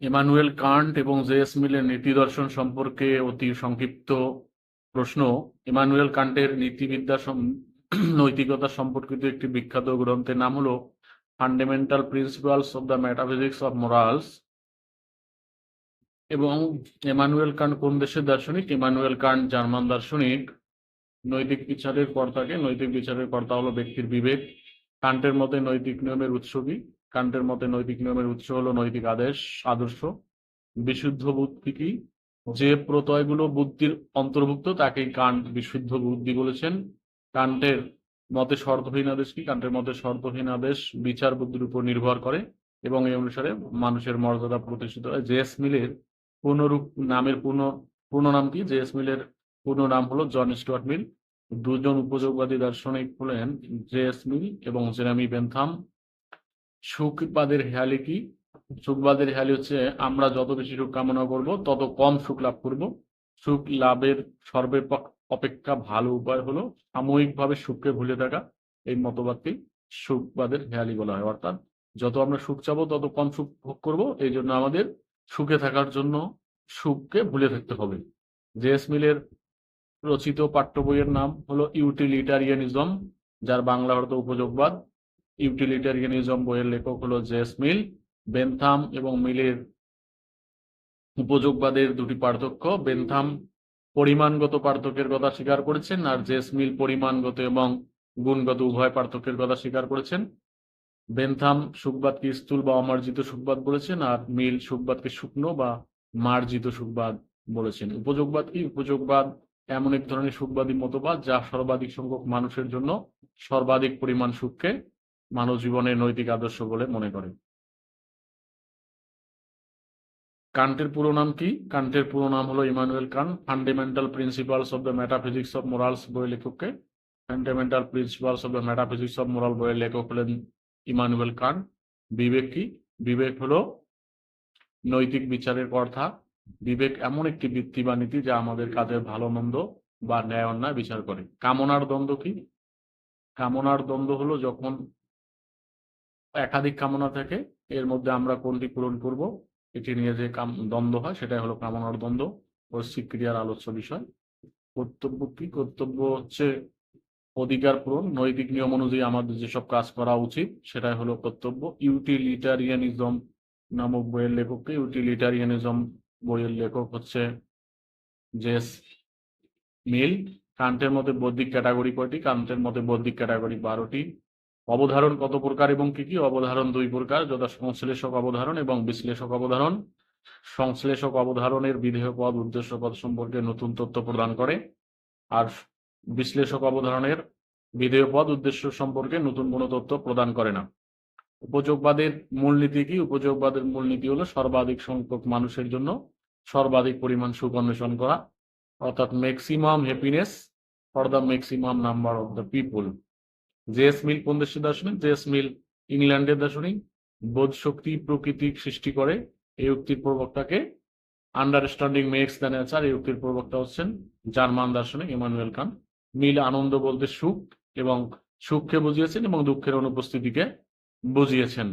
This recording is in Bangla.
এমানুয়েল কান্ট এবং জেএস মিলের নীতি দর্শন সম্পর্কে অতি সংক্ষিপ্ত প্রশ্ন। এমানুয়েল কান্টের নীতিবিদ্যা নৈতিকতা সম্পর্কিত একটি বিখ্যাত গ্রন্থের নাম হলো fundamental principles of the metaphysics of morals এবং এমানুয়েল কান্ট কোন দেশের দার্শনিক? এমানুয়েল কান্ট জার্মান দার্শনিক। নৈতিক বিচারের কর্তাকে, নৈতিক বিচারের কর্তা হলো ব্যক্তির বিবেক। কান্টের মতে নৈতিক নিয়মের উৎস কি? কান্টের মতে নৈতিক নিয়মের উৎস হলো নৈতিক আদেশ, আদর্শ, বিশুদ্ধ বুদ্ধি কি? যে প্রত্যয়গুলো বুদ্ধির অন্তর্ভুক্ত তাকেই কান্ট বিশুদ্ধ বুদ্ধি বলেছেন। কান্টের মতে শর্তহীন আদেশ কি? কান্টের মতে শর্তহীন আদেশ বিচার বুদ্ধির উপর নির্ভর করে এবং এই অনুসারে মানুষের মর্যাদা প্রতিষ্ঠিত হয়। জেএস মিলের পূর্ণরূপ নামের পূর্ণ পূর্ণ নাম কি জেএস মিলের পূর্ণ নাম হলো জন স্টুয়ার্ট মিল। দুজন উপযোগবাদী দার্শনিক হলেন জেএস মিল এবং জেরামি বেনথাম। সুখবাদের হেয়ালি কি? সুখবাদের হেয়ালি হচ্ছে, আমরা যত বেশি সুখ কামনা করব, তত কম সুখ লাভ করব। সুখ লাভের সর্বেপক অপেক্ষা ভালো উপায় হলো সাময়িকভাবে সুখকে ভুলে থাকা। এই মতবাদকে সুখবাদের হেয়ালি বলা হয়। অর্থাৎ যত আমরা সুখ চাবো, তত কম সুখ ভোগ করব। এই জন্য আমাদের সুখে থাকার জন্য সুখকে ভুলে থাকতে হবে। জেএস মিলের রচিত পাঠ্য বইয়ের নাম হলো ইউটিলিটারিয়ানিজম যার বাংলা অর্থ উপযোগবাদ। ইউটিলিটারিয়ানিজম বইয়ের লেখক হলো জেস মিল। বেনথাম এবং মিলের উপযোগবাদের দুটি পার্থক্য। বেনথাম পরিমাণগত পার্থক্যের কথা স্বীকার করেছেন আর জেস মিল পরিমাণগত এবং গুণগত উভয় পার্থক্যের কথা স্বীকার করেছেন। বেনথাম সুখবাদকে স্থূল বা অমার্জিত সুখবাদ বলেছেন আর মিল সুখবাদকে শুকনো বা মার্জিত সুখবাদ বলেছেন। উপযোগবাদ কি? উপযোগবাদ এমন এক ধরনের সুখবাদী মতবাদ যা সর্বাধিক সংখ্যক মানুষের জন্য সর্বাধিক পরিমাণ সুখকে মানব জীবনের নৈতিক আদর্শ বলে মনে করে। কান্টের পুরো নাম কি? কান্টের পুরো নাম হলো Immanuel Kant fundamental principles of the metaphysics of morals বইয়ের লেখককে। Fundamental principles of the metaphysics of moral বইয়ের লেখক হলেন ইমানুয়েল কান্ট। বিবেক কি? বিবেক হলো নৈতিক বিচারের কথা বিবেক এমন একটি বৃত্তি বা নীতি যা আমাদের কাজের ভালো মন্দ বা ন্যায় অন্যায় বিচার করে। কামনার দ্বন্দ্ব কি? কামনার দ্বন্দ্ব হলো যখন একাধিক কামনা থাকে, এর মধ্যে আমরা কোনটি পূরণ করব, এটি নিয়ে যে কাম, দ্বন্দ্ব হয় সেটাই হলো কামনার দ্বন্দ্ব ও ক্রিয়ার আলোচ্য বিষয়। কর্তব্য কি? কর্তব্য হচ্ছে অধিকার পূরণ, নৈতিক নিয়ম অনুযায়ী আমাদের যেসব কাজ করা উচিত সেটাই হলো কর্তব্য। ইউটিলিটারিয়ানিজম নামক বইয়ের লেখককে ইউটিলিটারিয়ানিজম বইয়ের লেখক হচ্ছে জেস মিল। কান্টের মতে বৌদ্ধিক ক্যাটাগরি কয়টি? কান্টের মতে বৌদ্ধিক ক্যাটাগরি বারোটি। অবধারণ কত প্রকার এবং কি কি? অবধারণ দুই প্রকার, যথা সংশ্লেষক অবধারণ এবং বিশ্লেষক অবধারণ। সংশ্লেষক অবধারণের বিধেয় পদ উদ্দেশ্য পদ সম্পর্কে নতুন তথ্য প্রদান করে। আর বিশ্লেষক অবধারণের বিধেয় পদ উদ্দেশ্য সম্পর্কে নতুন কোনো তথ্য প্রদান করে না। উপযোগবাদের মূলনীতি কি? উপযোগবাদের মূলনীতি হলো সর্বাধিক সংখ্যক মানুষের জন্য সর্বাধিক পরিমাণ সুখ অন্বেষণ করা, অর্থাৎ maximum happiness for the maximum number of the people J S Mill কোন দেশের দার্শনিক? জেএস মিল ইংল্যান্ডের দার্শনিক। বোধ শক্তি প্রকৃতি সৃষ্টি করে, এই উক্তির প্রবক্তাকে আন্ডারস্ট্যান্ডিং মেক্স দ্য নেচার এই উক্তির প্রবক্তা হচ্ছেন জার্মান দার্শনিক ইমানুয়েল খান মিল আনন্দ বলতে সুখ এবং সুখকে বুঝিয়েছেন এবং দুঃখের অনুপস্থিতিকে বুঝিয়েছেন।